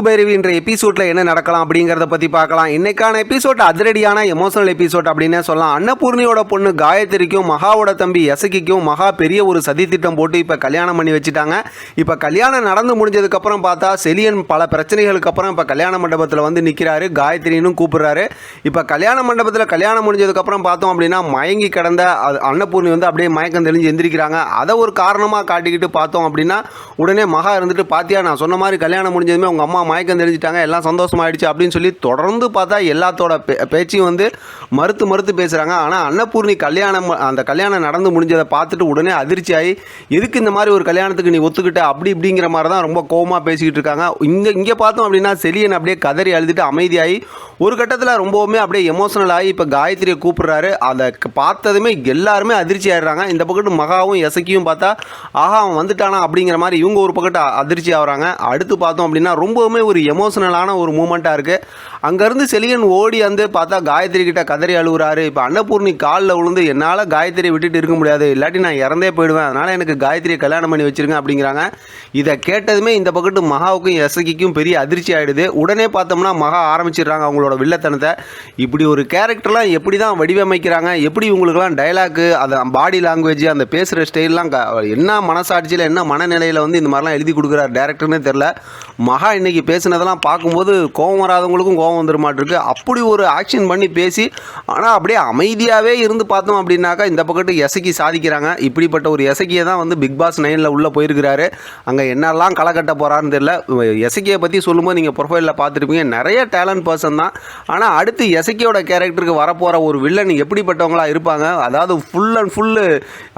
பைரவி என்ற எபிசோட்ல என்ன நடக்கலாம் அப்படிங்கறத பத்தி பார்க்கலாம். இன்னைக்கான எபிசோட் அதிரடியான எமோஷனல் எபிசோட் அப்படின்னு சொல்லலாம். அன்னபூர்ணியோட பொண்ணு காயத்ரிக்கும் மகாவோட தம்பி எசகிக்கும் மகா பெரிய ஒரு சதி திட்டம் போட்டு இப்ப கல்யாணம் பண்ணி வச்சுட்டாங்க. இப்ப கல்யாணம் நடந்து முடிஞ்சதுக்கு அப்புறம் பார்த்தா செலியன் பல பிரச்சனைகளுக்கு அப்புறம் இப்ப கல்யாண மண்டபத்தில் வந்து நிக்கிறாரு. காயத்ரின்னு கூப்பிடுறாரு. இப்ப கல்யாண மண்டபத்தில் கல்யாணம் முடிஞ்சதுக்கு அப்புறம் பார்த்தோம் அப்படின்னா மயங்கி கிடந்த அன்னபூர்ணி வந்து அப்படியே மயக்கம் தெளிஞ்சு எந்திரிக்கிறாங்க. அதை ஒரு காரணமாக காட்டிக்கிட்டு பார்த்தோம் அப்படின்னா உடனே மகா இருந்துட்டு பாத்தியா நான் சொன்ன மாதிரி கல்யாணம் முடிஞ்சதுமே உங்கள் அம்மா மயக்கம் தெரிஞ்சிட்டாங்க எல்லாம் சந்தோஷமாயிடுச்சு அப்படின்னு சொல்லி தொடர்ந்து பார்த்தா எல்லாத்தோட பே- பேச்சையும் வந்து மறுத்து மறுத்து பேசுகிறாங்க ஆனால் அன்னபூர்ணி கல்யாணம் அந்த கல்யாணம் நடந்து முடிஞ்சதை பார்த்துட்டு உடனே அதிர்ச்சி ஆகி எதுக்கு இந்த மாதிரி ஒரு கல்யாணத்துக்கு நீ ஒத்துக்கிட்ட? அப்படி இப்படிங்கிற மாதிரி தான் ரொம்ப கோவமாக பேசிக்கிட்டு இருக்காங்க. இங்கே இங்கே பார்த்தோம் அப்படின்னா செலியன் அப்படியே கதறி அழுதுட்டு அமைதியாகி ஒரு கட்டத்தில் ரொம்பவுமே அப்படியே எமோஷனல் ஆகி இப்போ காயத்ரியை கூப்பிடுறாரு. அதை பார்த்ததுமே எல்லாருமே அதிர்ச்சி ஆயிடுறாங்க. இந்த பக்கத்து மகாவும் எசக்கியும் பார்த்தா ஆஹா அவன் வந்துட்டானா? அப்படிங்கிற மாதிரி இவங்க ஒரு பக்கத்து அதிர்ச்சி ஆகுறாங்க. அடுத்து பார்த்தோம் அப்படின்னா ரொம்பவுமே ஒரு எமோஷனலான ஒரு மூமெண்ட்டாக இருக்குது அங்கேருந்து செலியன் ஓடி வந்து பார்த்தா காயத்ரி கிட்ட கதறி அழுகுறாரு. இப்போ அன்னபூர்ணி காலில் விழுந்து என்னால் காயத்ரியை விட்டுட்டு இருக்க முடியாது. இல்லாட்டி நான் இறந்தே போயிடுவேன். அதனால் எனக்கு காயத்ரியை கல்யாணம் பண்ணி வச்சிருங்க அப்படிங்கிறாங்க. இதை கேட்டதுமே இந்த பக்கத்து மகாவுக்கும் எசகிக்கும் பெரிய அதிர்ச்சி ஆயிடுது. உடனே பார்த்தோம்னா மகா ஆரம்பிச்சிடுறாங்க அவங்களோட வில்லத்தனத்தை. இப்படி ஒரு கேரக்டர்லாம் எப்படி தான் வடிவமைக்கிறாங்க? எப்படி இவங்களுக்குலாம் டைலாக்கு அது பாடி லாங்குவேஜ் அந்த பேசுகிற ஸ்டைல்லாம் என்ன மனசாட்சியில் என்ன மனநிலையில் வந்து இந்த மாதிரிலாம் எழுதி கொடுக்குறாரு டேரக்டர்னே தெரில மகா இன்னைக்கு பேசுனதெல்லாம் பார்க்கும்போது கோவம் வராதவங்களுக்கும் கோவம் வந்துட மாட்டிருக்கு. அப்படி ஒரு ஆக்ஷன் பண்ணி பேசி ஆனால் அப்படியே அமைதியாகவே இருந்து பார்த்தோம் அப்படின்னாக்கா இந்த பக்கத்து எசக்கி சாதிக்கிறாங்க. இப்படிப்பட்ட ஒரு எசைக்கியை தான் வந்து பிக் பாஸ் நைனில் உள்ளே போயிருக்கிறாரு. அங்கே என்னெல்லாம் களை கட்ட போகிறான்னு தெரியல. எசைக்கியை பற்றி சொல்லும்போது நீங்கள் ப்ரொஃபைலில் பார்த்துருப்பீங்க. நிறைய டேலண்ட் பர்சன் தான். ஆனால் அடுத்து எசைக்கியோட கேரக்டருக்கு வரப்போகிற ஒரு வில்லன் எப்படிப்பட்டவங்களா இருப்பாங்க? அதாவது ஃபுல் அண்ட் ஃபுல்லு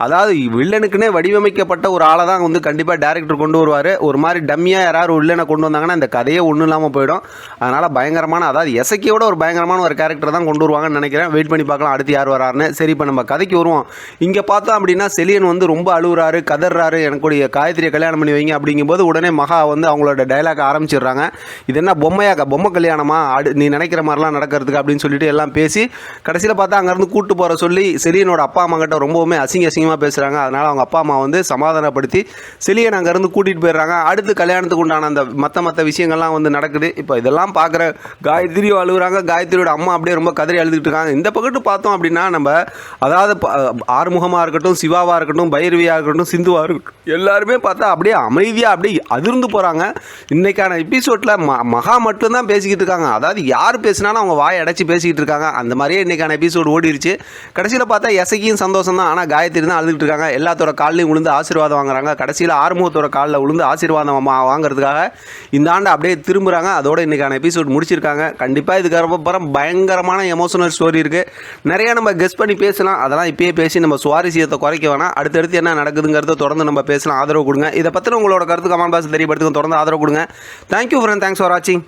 அதாவது வில்லனுக்குன்னே வடிவமைக்கப்பட்ட ஒரு ஆளை தான் வந்து கண்டிப்பாக டேரக்டர் கொண்டு வருவார். ஒரு மாதிரி டம்மியாக யாராவது வில்லனை கொண்டு வந்தாங்கன்னா இந்த கதையே ஒன்றும் இல்லாமல் போயிடும். அதனால் பயங்கரமான அதாவது எசக்கியோட ஒரு பயங்கரமான ஒரு கேரக்டர் தான் கொண்டு வருவாங்கன்னு நினைக்கிறேன். வெயிட் பண்ணி பார்க்கலாம் அடுத்து யார் வராருன்னு. சரி இப்போ நம்ம கதைக்கு வருவோம். இங்கே பார்த்தோம் அப்படின்னா செலியன் வந்து ரொம்ப அழுகுறாரு கதறாரு எனக்குடைய காயத்ரியை கல்யாணம் பண்ணி வைங்க அப்படிங்கும்போது உடனே மகா வந்து அவங்களோட டைலாக் ஆரம்பிச்சிடுறாங்க. இது என்ன பொம்மையாக்கா? பொம்மை கல்யாணமா? அடு நீ நினைக்கிற மாதிரிலாம் நடக்கிறதுக்கு அப்படின்னு சொல்லிட்டு எல்லாம் பேசி கடைசியில் பார்த்தா அங்கேருந்து கூட்டு போகிற சொல்லி செலியனோட அப்பா அம்மா கிட்ட ரொம்பவுமே அசிங்க அசிங்கமாக பேசுகிறாங்க அதனால் அவங்க அப்பா அம்மா வந்து சமாதானப்படுத்தி செலியன் அங்கேருந்து கூட்டிகிட்டு போயிடுறாங்க. அடுத்து கல்யாணத்துக்கு உண்டான அந்த மற்ற மற்ற விஷயங்கள்லாம் வந்து நடக்குது. இப்போ இதெல்லாம் பார்க்குற காயத்ரி அழுகுறாங்க. காயத்ரியோட அம்மா அப்படியே ரொம்ப கதறி அழுதுகிட்டு இருக்காங்க. இந்த பக்கத்து பார்த்தோம் அப்படின்னா நம்ம அதாவது ஆறுமுகமாக இருக்கட்டும் சிவாவாக இருக்கட்டும் பைரவியாக இருக்கட்டும் சிந்துவாக இருக்கட்டும் எல்லாருமே பார்த்தா அப்படியே அமைதியாக அப்படியே அதிர்ந்து போகிறாங்க இன்றைக்கான எபிசோடில் ம மகா மட்டும்தான் பேசிக்கிட்டு இருக்காங்க. அதாவது யார் பேசினாலும் அவங்க வாயை அடைச்சி பேசிக்கிட்டு இருக்காங்க. அந்த மாதிரியே இன்றைக்கான எபிசோடு ஓடிடுச்சு கடைசியில் பார்த்தா எசக்கியும் சந்தோஷம் தான் ஆனால் காயத்ரி தான் அழுதுகிட்டு இருக்காங்க. எல்லாத்தோட கால்லையும் விழுந்து ஆசீர்வாதம் வாங்குறாங்க. கடைசியில் ஆறுமுகத்தோட காலில் விழுந்து ஆசீர்வாதம் வாங்குறதுக்காக இந்த ஆண்டு அப்படியே திரும்புகிறாங்க அதோட இன்றைக்கான எபிசோட் முடிச்சிருக்காங்க. கண்டிப்பாக இதுக்கப்புறம் பயங்கரமான எமோஷனல் ஸ்டோரி இருக்குது நிறைய நம்ம கெஸ் பண்ணி பேசலாம். அதெல்லாம் இப்பயே பேசி நம்ம சுவாரஸ்யத்தை குறைக்க வேணாம். அடுத்தடுத்து என்ன நடக்குதுங்கிறத தொடர்ந்து நம்ம பேசலாம். ஆதரவு கொடுங்க. இதை பற்றின உங்களோட கருத்து கமெண்ட் பாக்ஸ் தெரியப்படுத்துங்க தொடர்ந்து ஆதரவு கொடுங்க. தேங்க்யூ ஃப்ரெண்ட் தேங்க்ஸ் ஃபார் வாட்சிங்